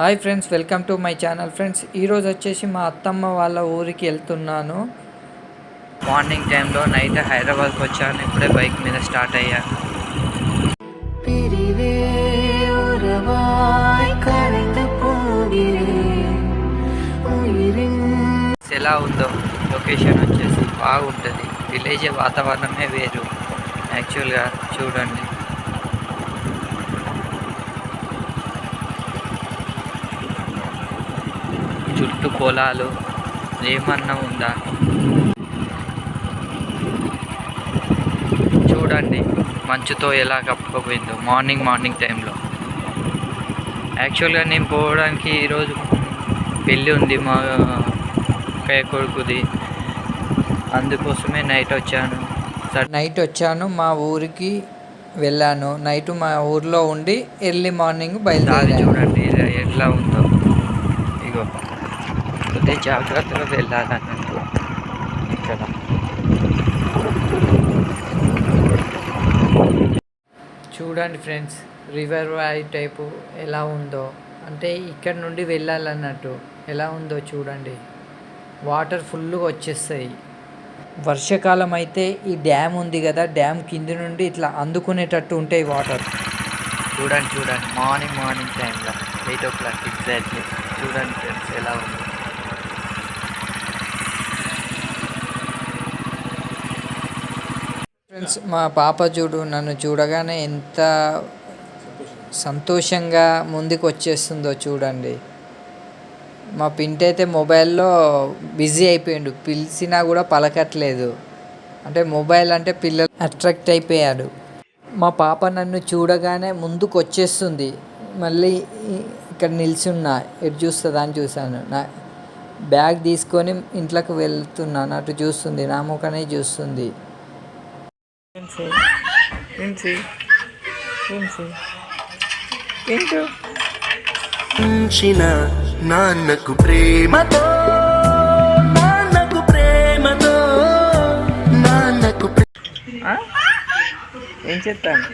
Hi friends welcome to my channel friends. ఈరోజు వచ్చేసి మా అత్తమ్మ వాళ్ళ ఊరికి వెళ్తున్నాను. మార్నింగ్ టైంలో నైట్ హైదరాబాద్కి వచ్చాను. ఇప్పుడే బైక్ మీద స్టార్ట్ అయ్యాను ఎలా ఉందో లొకేషన్ వచ్చేసి బాగుంటుంది. విలేజ్ వాతావరణమే వేరు. యాక్చువల్గా చూడండి. పొలాలు ఏమన్నా ఉందా? చూడండి మంచుతో ఎలా కప్పుకోపోయిందో మార్నింగ్ మార్నింగ్ టైంలో. యాక్చువల్గా నేను పోవడానికి ఈరోజు పెళ్ళి ఉంది మా అక్కయ్య కొడుకుది. అందుకోసమే నైట్ వచ్చాను. నైట్ వచ్చాను మా ఊరికి వెళ్ళాను. నైట్ మా ఊర్లో ఉండి ఎర్లీ మార్నింగ్ బయలుదేరి చూడండి ఎట్లా ఉందో. జాగ్రత్తగా వెళ్ళాలన్నట్టు ఇక్కడ చూడండి ఫ్రెండ్స్ రివర్ వ్యాలీ టైపు ఎలా ఉందో. అంటే ఇక్కడ నుండి వెళ్ళాలన్నట్టు ఎలా ఉందో చూడండి. వాటర్ ఫుల్గా వచ్చేస్తాయి. వర్షాకాలం అయితే ఈ డ్యామ్ ఉంది కదా డ్యామ్ కింది నుండి ఇట్లా అందుకునేటట్టు ఉంటాయి వాటర్. చూడండి చూడండి. మార్నింగ్ మార్నింగ్ టైంలో ఎయిట్ ఓ క్లాక్ ఎగ్జాక్ట్లీ చూడండి ఫ్రెండ్స్ ఎలా ఉంది. ఫ్రెండ్స్ మా పాప చూడు నన్ను చూడగానే ఎంత సంతోషంగా ముందుకు వచ్చేస్తుందో చూడండి. మా పింటి అయితే మొబైల్లో బిజీ అయిపోయిండు పిలిచినా కూడా పలకట్లేదు. అంటే మొబైల్ అంటే పిల్లలు అట్రాక్ట్ అయిపోయాడు మా పాప నన్ను చూడగానే ముందుకు వచ్చేస్తుంది మళ్ళీ ఇక్కడ నిల్చున్నా ఎటు చూస్తుందా అని చూశాను. నా బ్యాగ్ తీసుకొని ఇంట్లోకి వెళ్తున్నాను అటు చూస్తుంది నా ముఖనే చూస్తుంది. ఉంచిన నాన్నకు ప్రేమతో నాన్నకు ప్రేమతో నాన్నకు ఏం చెప్తాను